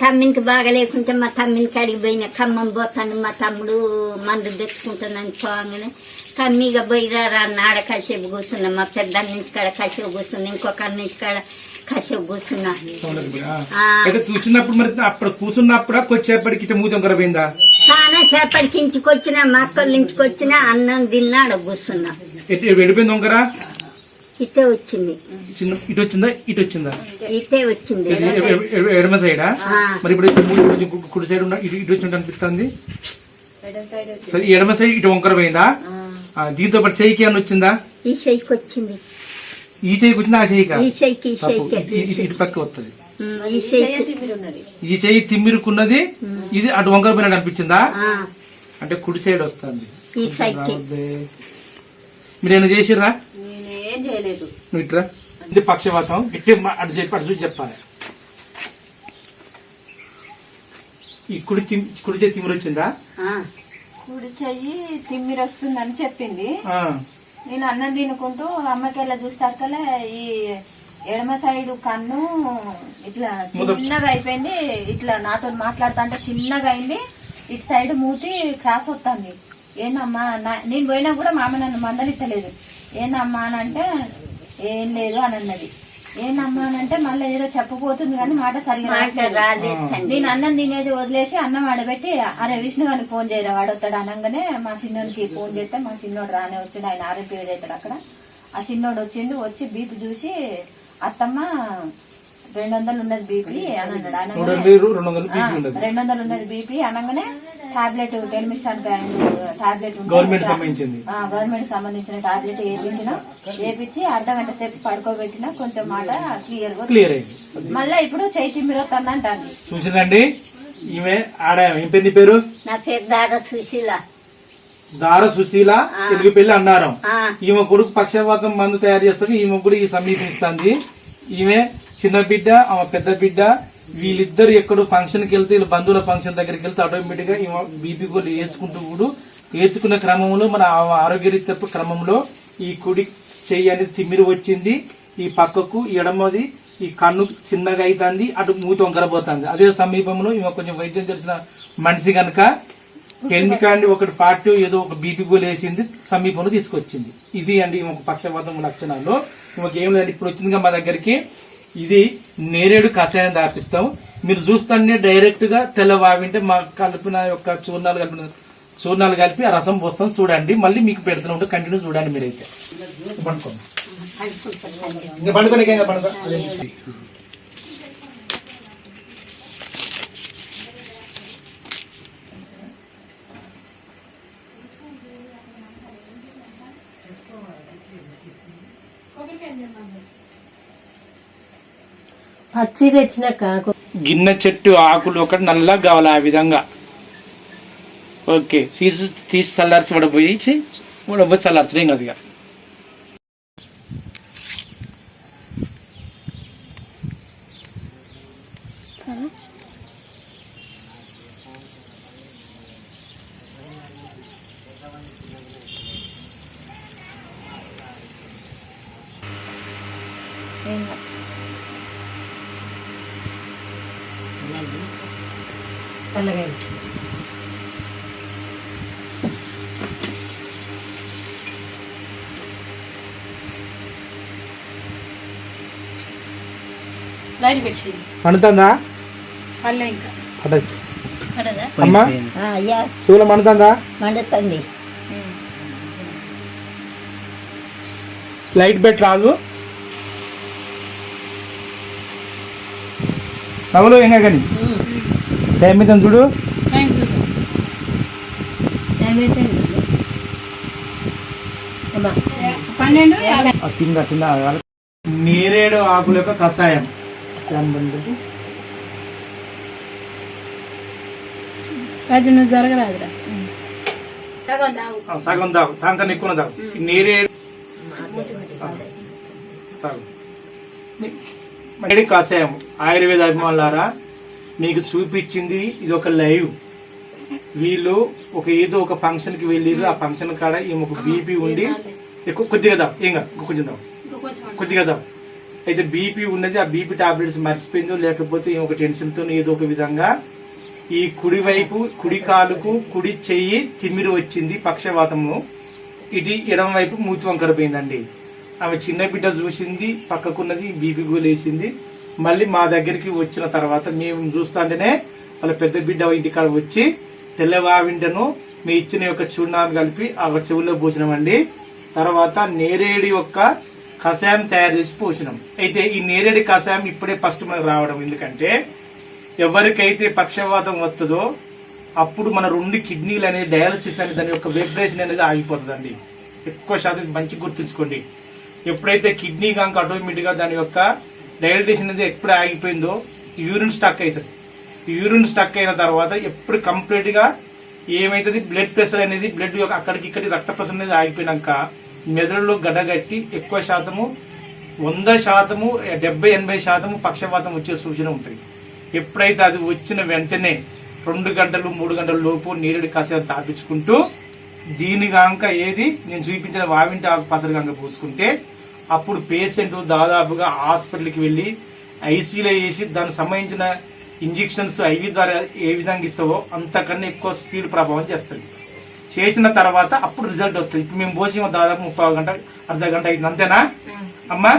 తమ్మినికి బాగా లేకుంటే మా తమ్మినికి అడిగి పోయిన ఖమ్మం పోతాను మా తమ్ముడు మందు తెచ్చుకుంటానని పోగానే తమ్మిగా పోయిరా రా నాడ కాసేపు కూర్చున్నా మా పెద్ద నుంచి కాడ కాసేపు కూర్చున్నా ఇంకొక నుంచి కాడ కాసేపు కూర్చున్నా. చూసినప్పుడు మరి అప్పుడు కూర్చున్నప్పుడు వచ్చేప్పటికి ఇట్లా మూతి వంకర పోయిందా చాలా సేపటికి ఇంటికి వచ్చినా మా అక్కళ్ళ ఇంటికి వచ్చినా అన్నం తిన్నా ఆడ కూర్చున్నా. వెళ్ళిపోయింది వంకర ఇటే వచ్చింది. చిన్న ఇటు వచ్చిందా? ఇటు వచ్చిందా? ఇటే వచ్చింది. ఎడమ సైడా. మరి ఇప్పుడు కుడి సైడ్ ఉన్న ఇటు ఇటు వచ్చినట్టు అనిపిస్తుంది? సరే ఎడమ సైడ్ ఇటు వంకర పోయిందా? ఆ, దీంతో పాటు చెయ్యికి ఏమన్నా వచ్చిందా? ఈ చెయ్యికి వచ్చింది. ఈ చెయ్యికి వచ్చిందా? ఆ ఇ- ఇటు పక్క వస్తుంది ఈ చెయ్యి తిమ్మిరుకున్నది. ఇది అటు వంకర పోయినట్టు అనిపించిందా? అంటే కుడి సైడ్ వస్తుంది. మీరు ఏమైనా చేసిర్రా? చేయలేదు. ఇట్రా ఇది పక్షవాతం. ఇట్టి అటు చెప్పి అటు చూసి చెప్పాలి. ఈ కుడి తిమ్ కుడి చేతి తిమ్మిరి వచ్చిందా? ఆ, కుడి చెయ్యి తిమ్మిరి వస్తుందని చెప్పింది. ఆ. నేను అన్నం తినుకుంటూ అమ్మకెళ్ళ చూసాకలే ఈ ఎడమ సైడ్ కన్ను ఇట్లా చిన్నగా అయిపోయింది. ఇట్లా నాతో మాట్లాడుతా అంటే చిన్నగా అయింది. ఇటు సైడ్ మూతి క్రాస్ వస్తుంది ఏందమ్మా? నా- నేను పోయినా కూడా మా అమ్మ నన్ను మందలిత్తలేదు. ఏందమ్మా అని అంటే ఏం లేదు అని అన్నది. ఏందమ్మా అని అంటే మళ్ళీ ఏదో చెప్పబోతుంది కానీ మాట సరిగా నేను అన్నం తినేది వదిలేసి అన్నం ఆడబెట్టి అరే విష్ణు గారికి ఫోన్ చేయరా వాడొస్తాడు అనగానే మా చిన్నోడికి ఫోన్ చేస్తే మా చిన్నోడు రానే వచ్చిండు ఆయన ఆరోగ్య అవుతాడు అక్కడ. ఆ చిన్నోడు వచ్చిండు వచ్చి బీపీ చూసి అత్తమ్మ రెండు వందలు ఉన్నది బీపీ అని అన్నాడు. ఉండదు రెండు వందలు ఉన్నది బీపీ అనగానే టాబ్లెట్ టెలిమిస్టాన్ టాబ్లెట్ గవర్నమెంట్ సంబంధించింది. గవర్నమెంట్ సంబంధించిన టాబ్లెట్ వేయించిన వేపించి అర్ధ గంట సేపు పడుకోబెట్టిన కొంచెం మాట క్లియర్గా క్లియర్ అయింది. మళ్ళీ ఇప్పుడు చైతి మీరు అంటాను చూసిందండి? ఈమె ఆడ ఏం పేరు నీ పేరు? నా పేరు దాదా సుశీల. దార సుశీల తెలుగు పెళ్ళి అన్నారం. ఈమె కొడుకు పక్షవాతం మందు తయారు చేస్తుంది ఈమె కూడా ఈ సమీపిస్తుంది ఈమె చిన్న బిడ్డ ఆమె పెద్ద బిడ్డ వీళ్ళిద్దరు ఎక్కడో ఫంక్షన్కి వెళ్తే వీళ్ళ బంధువుల ఫంక్షన్ దగ్గరికి వెళ్తే ఆటోమేటిక్గా బీపీ గోళ్ళు వేసుకుంటూ కూడా వేసుకున్న క్రమంలో మన ఆమె క్రమంలో ఈ కుడి చెయ్యి అనేది తిమ్మిరి వచ్చింది. ఈ పక్కకు ఎడమది ఈ కన్ను చిన్నగా అవుతుంది అటు మూతి వంకరపోతుంది. అదే సమీపంలో ఈమె కొంచెం వైద్యం తెలిసిన మనిషి కనుక ఎందుకండి ఒకటి పార్టీ ఏదో ఒక బీపీ గోల్ వేసింది సమీపంలో తీసుకొచ్చింది. ఇది అండి ఒక పక్షపాతం లక్షణాలు. ఇంకొక ఏం లేదు ఇప్పుడు వచ్చిందిగా మా దగ్గరికి. ఇది నేరేడు కషాయం దాపిస్తాం. మీరు చూస్తానే డైరెక్ట్గా తెల్లవావింటే మా కలిపిన యొక్క చూర్ణాలు కలిపిన చూర్ణాలు కలిపి ఆ రసం పోస్తాం. చూడండి మళ్ళీ మీకు పెడుతూ ఉంటే కంటిన్యూ చూడండి మీరైతే. పండుకోండి. ఇంకా పండుకొని పచ్చి తెచ్చినాక గిన్నె చెట్టు ఆకులు ఒకటి నల్లగా కావాలి ఆ విధంగా. ఓకే తీసి తీసి చల్లార్చి పడబోయి పడబోయి చల్లార్చడం కాదు ఇక. చల్లగా లైట్ పెట్టి. పండుతుందా? మళ్ళీ ఇంకా. పడదు పడదా? అమ్మా? ఆ, అయ్యా. చూల మండుతుందా మండుతుంది లైట్ పెట్టి రాదు. నవ్వులు ఇంకా కానీ టైం మీద చూడు. కింద కింద నేరేడు ఆకుల యొక్క కషాయం. జరగరాదురా. సగం దాగు. కన్నా ఎక్కువ దాగు. నేరేడు కషాయం. ఆయుర్వేద అభిమానులారా మీకు చూపించింది ఇది ఒక లైవ్. వీళ్ళు ఒక ఏదో ఒక ఫంక్షన్కి వెళ్ళిరు ఆ ఫంక్షన్ కాడ ఈమె ఒక బీపీ ఉండి ఎక్కువ కొద్దిగా కాదు ఇంకో కొంచెం కొద్దిగా దావు అయితే బీపీ ఉన్నది ఆ బీపీ టాబ్లెట్స్ మర్చిపోయిందో లేకపోతే ఈమె ఒక టెన్షన్తో ఏదో ఒక విధంగా ఈ కుడి వైపు కుడి కాలుకు కుడి చెయ్యి తిమ్మిరి వచ్చింది పక్షవాతము. ఇది ఎడమ వైపు మూతి వంకర పోయిందండి. ఆమె చిన్న బిడ్డ చూసింది పక్కకున్నది బీపీ వేసింది మళ్ళీ మా దగ్గరికి వచ్చిన తర్వాత మేము చూస్తుంటేనే వాళ్ళ పెద్ద బిడ్డ ఇంటికాడ వచ్చి తెల్లవావింటను మీ ఇచ్చిన యొక్క చూర్ణాన్ని కలిపి ఆ చెవుల్లో అండి. తర్వాత నేరేడు యొక్క కషాయం తయారు చేసి పోసినాం. అయితే ఈ నేరేడు కషాయం ఇప్పుడే ఫస్ట్ మనకు రావడం ఎందుకంటే ఎవరికైతే పక్షవాతం వస్తుందో అప్పుడు మన రెండు కిడ్నీలు అనేది డయాలసిస్ అనేది దాని యొక్క వైబ్రేషన్ అనేది ఆగిపోతుందండి. ఎక్కువ శాతం మంచి గుర్తుంచుకోండి. ఎప్పుడైతే కిడ్నీ కనుక ఆటోమేటిక్గా దాని యొక్క డైలటేషన్ అనేది ఎప్పుడు ఆగిపోయిందో యూరిన్ స్టక్ అవుతుంది. యూరిన్ స్టక్ అయిన తర్వాత ఎప్పుడు కంప్లీట్గా ఏమవుతుంది బ్లడ్ ప్రెషర్ అనేది బ్లడ్ యొక్క అక్కడికి ఇక్కడికి రక్త ప్రెషర్ అనేది ఆగిపోయినాక మెదడులో గడ్డగట్టి ఎక్కువ శాతము వంద శాతము డెబ్బై ఎనభై శాతము పక్షపాతం వచ్చే సూచన ఉంటుంది. ఎప్పుడైతే అది వచ్చిన వెంటనే రెండు గంటలు మూడు గంటల లోపు నీరుడి కాసేపు తాపించుకుంటూ దీని గాంక ఏది? నేను చూపించిన వావింటి ఆకు పసరు కనుక పూసుకుంటే అప్పుడు పేషెంట్ దాదాపుగా హాస్పిటల్కి వెళ్ళి ఐసీలో వేసి దానికి సంబంధించిన ఇంజెక్షన్స్ ఐవి ద్వారా ఏ విధంగా ఇస్తావో అంతకన్నా ఎక్కువ స్పీడ్ ప్రభావం చేస్తుంది. చేసిన తర్వాత అప్పుడు రిజల్ట్ వస్తుంది. ఇప్పుడు మేము పోసి దాదాపు ముప్పై గంట అర్ధ గంట అయింది. అంతేనా? అమ్మా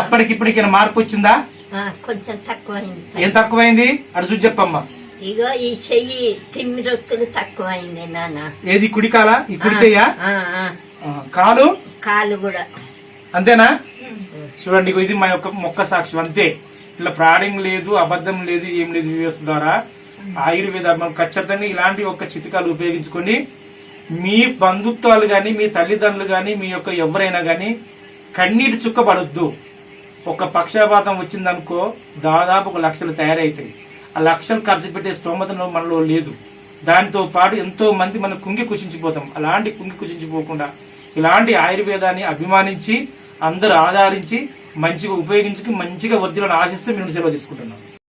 అప్పటికిప్పటికైనా మార్పు వచ్చిందా? కొంచెం తక్కువైంది ఏం తక్కువైంది? అటు చూసి చెప్పమ్మా. ఇగో ఈ చెయ్యి తిమ్మిరొత్తులు తక్కువైంది నాన్న. ఏది కుడికాల ఈ కుడి చెయ్యా? కాలు? కాలు కూడా. అంతేనా? చూడండి ఇది మా యొక్క మొక్క సాక్ష్యం అంతే. ఇట్లా ప్రాడింగ్ లేదు అబద్ధం లేదు ఏం లేదు వ్యూస్ ద్వారా. ఆయుర్వేద మనం ఖచ్చితంగా ఇలాంటి ఒక చిట్కాలు ఉపయోగించుకొని మీ బంధుత్వాలు గాని మీ తల్లిదండ్రులు గాని మీ యొక్క ఎవరైనా గాని కన్నీటి చుక్క పడొద్దు. ఒక పక్షపాతం వచ్చిందనుకో దాదాపు ఒక లక్షలు తయారవుతాయి ఆ లక్షలు ఖర్చు పెట్టే స్తోమత మనలో లేదు. దానితో పాటు ఎంతో మంది మనం కుంగి కుషించిపోతాం అలాంటి కుంగి కుషించిపోకుండా ఇలాంటి ఆయుర్వేదాన్ని అభిమానించి అందరూ ఆధారించి మంచిగా ఉపయోగించుకుని మంచిగా వర్ధిలను ఆశిస్తూ మేము సెలవు తీసుకుంటున్నాం.